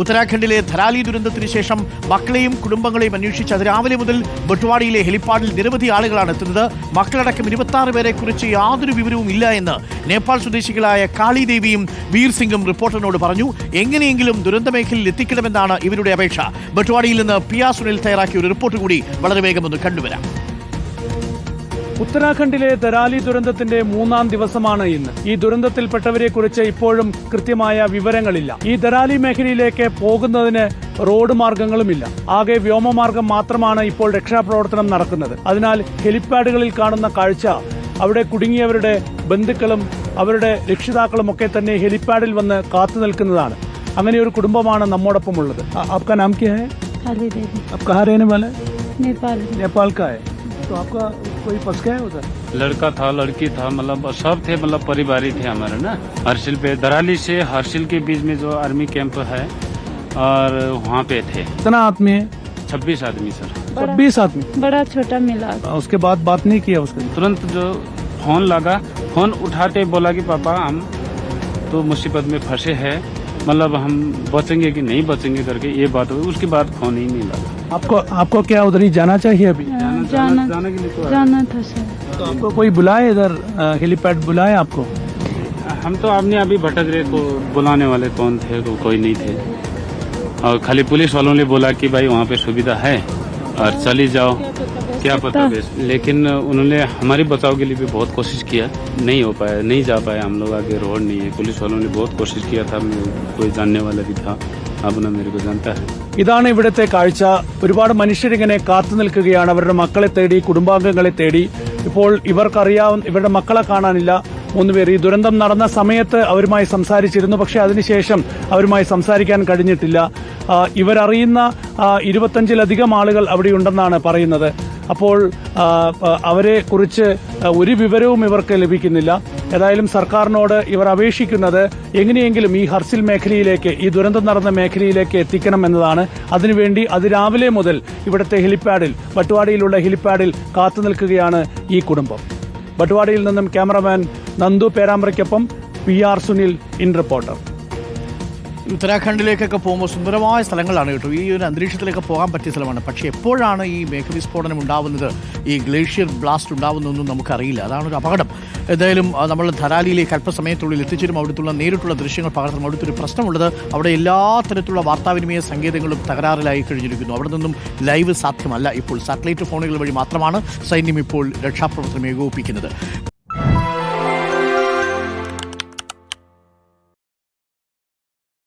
ഉത്തരാഖണ്ഡിലെ ധരാലി ദുരന്തത്തിന് ശേഷം മക്കളെയും കുടുംബങ്ങളെയും അന്വേഷിച്ച് അതിരാവിലെ മുതൽ ബട്ടുവാടിയിലെ ഹെലിപ്പാഡിൽ നിരവധി ആളുകളാണ് എത്തുന്നത്. മക്കളടക്കം ഇരുപത്തി പേരെ കുറിച്ച് യാതൊരു വിവരവും ഇല്ല എന്ന് നേപ്പാൾ സ്വദേശികളായ കാളിദേവിയും വീർ സിംഗും റിപ്പോർട്ടറിനോട് പറഞ്ഞു. എങ്ങനെയെങ്കിലും ദുരന്ത മേഖലയിൽ എത്തിക്കണമെന്നാണ് ഇവരുടെ അപേക്ഷ. ബട്ടുവാടിയിൽ നിന്ന് പി ആർ സുനിൽ തയ്യാറാക്കിയ ഒരു റിപ്പോർട്ട് കൂടി വളരെ വേഗം ഒന്ന് കണ്ടുവരാം. ഉത്തരാഖണ്ഡിലെ ദരാലി ദുരന്തത്തിന്റെ മൂന്നാം ദിവസമാണ് ഇന്ന് ഈ ദുരന്തത്തിൽപ്പെട്ടവരെ കുറിച്ച് ഇപ്പോഴും കൃത്യമായ വിവരങ്ങളില്ല ഈ ദരാലി മേഖലയിലേക്ക് പോകുന്നതിന് റോഡ് മാർഗങ്ങളുമില്ല ആകെ വ്യോമമാർഗം മാത്രമാണ് ഇപ്പോൾ രക്ഷാപ്രവർത്തനം നടക്കുന്നത് അതിനാൽ ഹെലിപ്പാഡുകളിൽ കാണുന്ന കാഴ്ച അവിടെ കുടുങ്ങിയവരുടെ ബന്ധുക്കളും അവരുടെ രക്ഷിതാക്കളും ഒക്കെ തന്നെ ഹെലിപ്പാഡിൽ വന്ന് കാത്തു നിൽക്കുന്നതാണ് അങ്ങനെ ഒരു കുടുംബമാണ് നമ്മോടൊപ്പം ഉള്ളത് ആ- आपका नाम क्या है काली देवी आप कहाँ रहने वाले हैं? नेपाल नेपाल का है तो आपका कोई फंस गया है उधर? लड़का था लड़की था मतलब सब थे मतलब परिवार ही थे हमारे ना? हर्षिल पे दराली से हर्षिल के बीच में जो आर्मी कैंप है और वहाँ पे थे। कितना आदमी है? छब्बीस आदमी सर। छब्बीस आदमी? बड़ा छोटा मिला। उसके बाद बात नहीं किया उसके तुरंत जो फ़ोन लगा फ़ोन उठाते बोला कि पापा हम तो मुसीबत में फंसे हैं। मतलब हम बचेंगे कि नहीं बचेंगे करके ये बात हुई उसके बाद फ़ोन ही नहीं लगा। आपको आपको क्या उधर ही जाना चाहिए अभी? जाना के लिए तो जाना था सर। तो आपको कोई बुलाए इधर हेलीपैड बुलाए आपको? हम तो आपने अभी भटक रहे को बुलाने वाले कौन थे? को, कोई नहीं थे। और खाली पुलिस वालों ने बोला कि भाई वहाँ पे सुविधा है। और चली जाओ क्या पता बेस लेकिन उन्होंने हमारे बचाव के लिए भी बहुत कोशिश किया नहीं हो पाया नहीं जा पाया हम लोग आगे रोड नहीं है पुलिस वालों ने बहुत कोशिश किया था मैं- कोई जानने वाला भी था अपना मेरे को जानता है ഇതാണ് ഇവിടുത്തെ കാഴ്ച ഒരുപാട് മനുഷ്യരിങ്ങനെ കാത്തു നിൽക്കുകയാണ് അവരുടെ മക്കളെ തേടി കുടുംബാംഗങ്ങളെ തേടി ഇപ്പോൾ ഇവർക്കറിയാവുന്ന ഇവരുടെ മക്കളെ കാണാനില്ല മൂന്നുപേർ ഈ ദുരന്തം നടന്ന സമയത്ത് അവരുമായി സംസാരിച്ചിരുന്നു പക്ഷേ അതിനുശേഷം അവരുമായി സംസാരിക്കാൻ കഴിഞ്ഞിട്ടില്ല ആ, ഇവരറിയുന്ന ഇരുപത്തഞ്ചിലധികം ആളുകൾ അവിടെയുണ്ടെന്നാണ് പറയുന്നത്. അപ്പോൾ അവരെ കുറിച്ച് ഒരു വിവരവും ഇവർക്ക് ലഭിക്കുന്നില്ല. ഏതായാലും സർക്കാരിനോട് ഇവർ അപേക്ഷിക്കുന്നത് എങ്ങനെയെങ്കിലും ഈ ഹർസിൽ മേഖലയിലേക്ക് ഈ ദുരന്തം നടന്ന മേഖലയിലേക്ക് എത്തിക്കണം എന്നതാണ്. അതിനുവേണ്ടി അതിരാവിലെ മുതൽ ഇവിടുത്തെ ഹെലിപ്പാഡിൽ വട്ടുവാടിയിലുള്ള ഹെലിപ്പാഡിൽ കാത്തു നിൽക്കുകയാണ് ഈ കുടുംബം. വട്ടുവാടിയിൽ നിന്നും cameraman Nandu പേരാമ്പ്രയ്ക്കൊപ്പം P R Sunil in reporter. ഉത്തരാഖണ്ഡിലേക്കൊക്കെ പോകുമ്പോൾ സുന്ദരമായ സ്ഥലങ്ങളാണ് കേട്ടോ. ഈ ഒരു അന്തരീക്ഷത്തിലേക്ക് പോകാൻ പറ്റിയ സ്ഥലമാണ്. പക്ഷേ എപ്പോഴാണ് ഈ മേഘവിസ്ഫോടനം ഉണ്ടാവുന്നത്? ഈ ഗ്ലേഷ്യർ ബ്ലാസ്റ്റ് ഉണ്ടാവുന്നതെന്നും നമുക്കറിയില്ല. അതാണ് ഒരു അപകടം. എന്തായാലും നമ്മൾ ധരാലിയിലേക്ക് അല്പസമയത്തുള്ളിൽ എത്തിച്ചേരും അവിടുത്തുള്ള നേരിട്ടുള്ള ദൃശ്യങ്ങൾ പകർത്തും അവിടുത്തെ ഒരു പ്രശ്നമുള്ളത് അവിടെ എല്ലാ തരത്തിലുള്ള വാർത്താവിനിമയ സങ്കേതങ്ങളും തകരാറിലായി കഴിഞ്ഞിരിക്കുന്നു. അവിടെ നിന്നും ലൈവ് സാധ്യമല്ല. ഇപ്പോൾ സാറ്റലൈറ്റ് ഫോണുകൾ വഴി മാത്രമാണ് സൈന്യം ഇപ്പോൾ രക്ഷാപ്രവർത്തനം ഏകോപിപ്പിക്കുന്നത്.